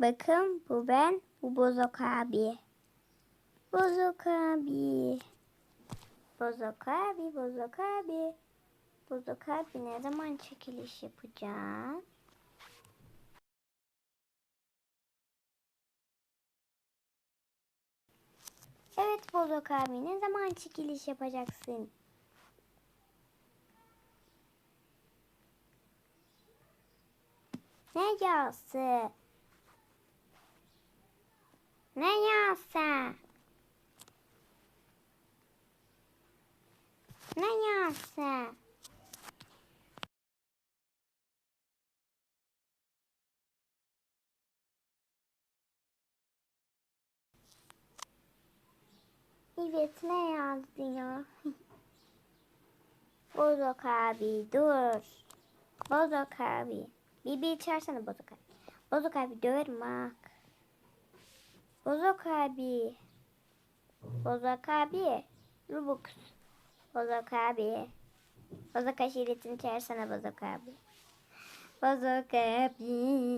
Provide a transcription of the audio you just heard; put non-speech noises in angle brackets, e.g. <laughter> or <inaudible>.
Bakın bu ben, bu Bozok abi. Bozok abi. Bozok abi, Bozok abi. Bozok abi ne zaman çekiliş yapacağım? Evet Bozok abi ne zaman çekiliş yapacaksın? Ne yası? Ne yası? Ne yası? Evet ne yazdı ya? <laughs> Bozok abi dur. Bozok abi. Bir bir çağırsana Bozok abi. Bozok abi döverim bak. Bozok abi. Bozok abi. Rubux. Bozok abi. Bozok aşiretini çağırsana Bozok abi. Bozok abi.